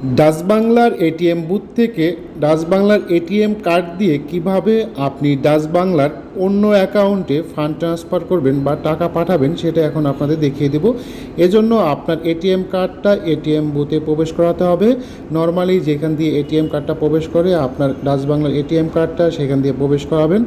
Dutch বাংলার ATM booth থেকে Dutch বাংলার এটিএম কার্ড দিয়ে কীভাবে আপনি ডাচ বাংলার অন্য অ্যাকাউন্টে ফান্ড ট্রান্সফার করবেন বা টাকা পাঠাবেন সেটা এখন আপনাদের দেখিয়ে দেব। এজন্য আপনার এটিএম কার্ডটা এটিএম বুথে প্রবেশ করাতে হবে। নর্মালি যেখান দিয়ে এটিএম কার্ডটা প্রবেশ করে আপনার ডাচ বাংলার এটিএম কার্ডটা সেখান দিয়ে প্রবেশ করাবেন।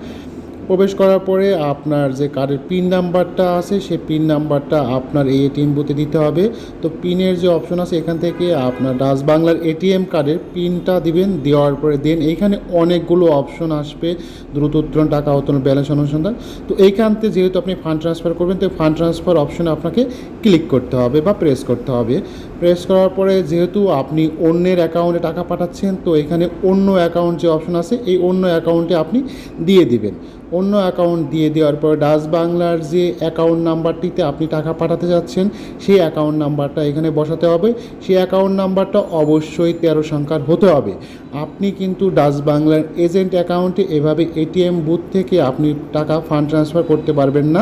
প্রবেশ করার পরে আপনার যে কার্ডের পিন নাম্বারটা আছে, সেই পিন নাম্বারটা আপনার এই এটিএম বুথে দিতে হবে। তো পিনের যে অপশন আছে, এখান থেকে আপনার ডাচ বাংলার এটিএম কার্ডের পিনটা দিবেন, দেওয়ার পরে দেন এইখানে অনেকগুলো অপশন আসবে, দ্রুত উত্তোলন, টাকা উত্তোলন, ব্যালেন্স অনুসন্ধান। তো এইখান থেকে যেহেতু আপনি ফান্ড ট্রান্সফার করবেন, তো ফান্ড ট্রান্সফার অপশনে আপনাকে ক্লিক করতে হবে বা প্রেস করতে হবে। প্রেস করার পরে যেহেতু আপনি অন্যের অ্যাকাউন্টে টাকা পাঠাচ্ছেন, তো এখানে অন্য অ্যাকাউন্ট যে অপশন আছে, এই অন্য অ্যাকাউন্টে আপনি দিয়ে দিবেন। অন্য অ্যাকাউন্ট দিয়ে দেওয়ার পর ডাচ বাংলার যে অ্যাকাউন্ট নাম্বারটিতে আপনি টাকা পাঠাতে যাচ্ছেন, সেই অ্যাকাউন্ট নাম্বারটা এখানে বসাতে হবে। সেই অ্যাকাউন্ট নাম্বারটা অবশ্যই তেরো সংখ্যার হতে হবে। আপনি কিন্তু ডাচ বাংলার এজেন্ট অ্যাকাউন্টে এভাবে এটিএম বুথ থেকে আপনি টাকা ফান্ড ট্রান্সফার করতে পারবেন না।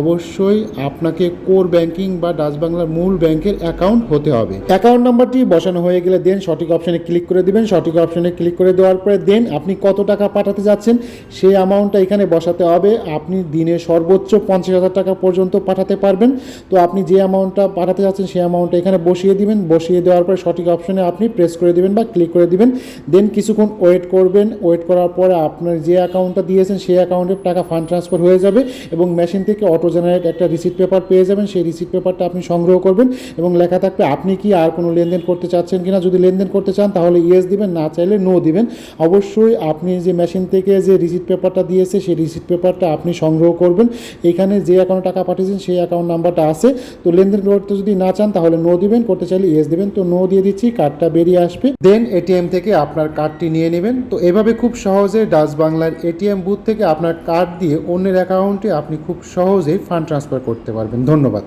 অবশ্যই আপনাকে কোর ব্যাংকিং বা ডাচ বাংলার মূল ব্যাংকের অ্যাকাউন্ট হতে হবে। অ্যাকাউন্ট নাম্বারটি বসানো হয়ে গেলে দেন সঠিক অপশনে ক্লিক করে দিবেন। সঠিক অপশনে ক্লিক করে দেওয়ার পরে দেন আপনি কত টাকা পাঠাতে যাচ্ছেন, সেই অ্যামাউন্টটা এখানে বসাতে হবে, আপনি দিনে সর্বোচ্চ পঞ্চাশ হাজার টাকা পর্যন্ত পাঠাতে পারবেন। তো আপনি যে অ্যামাউন্টটা পাঠাতে যাচ্ছেন, সেই অ্যামাউন্টটা এখানে বসিয়ে দিবেন। বসিয়ে দেওয়ার পরে সঠিক অপশনে আপনি প্রেস করে দিবেন বা ক্লিক করে দিবেন। দেন কিছুক্ষণ ওয়েট করবেন। ওয়েট করার পরে আপনার যে অ্যাকাউন্টটা দিয়েছেন, সেই অ্যাকাউন্টে টাকা ফান্ড ট্রান্সফার হয়ে যাবে এবং মেশিন থেকে অটো জেনারেট একটা রিসিট পেপার পেয়ে যাবেন। সেই রিসিট পেপারটা আপনি সংগ্রহ করবেন এবং লেখা থাকবে, আপনি কি আর কোনো লেনদেন করতে চাচ্ছেন কিনা? যদি লেনদেন করতে চান, তাহলে ইয়েস দিবেন, না চাইলে নো দিবেন। অবশ্যই আপনি যে মেশিন থেকে যে রিসিট পেপারটা দিয়েছে, সেই রিসিট পেপারটা আপনি সংগ্রহ করবেন। এখানে যে অ্যাকাউন্টে টাকা পাঠিয়েছেন, সেই অ্যাকাউন্ট নাম্বারটা আছে। তো লেনদেন করতে যদি না চান, তাহলে নো দিবেন। করতে চাইলে ইয়েস দেবেন। তো নো দিয়ে দিচ্ছি কার্ডটা বেরিয়ে আসবে। দেন এটিএম থেকে আপনার কার্ডটি নিয়ে নেবেন। তো এভাবে খুব সহজে ডাচ বাংলার এটিএম বুথ থেকে আপনার কার্ড দিয়ে অন্যের অ্যাকাউন্টে আপনি খুব সহজেই ফান্ড ট্রান্সফার করতে পারবেন। ধন্যবাদ।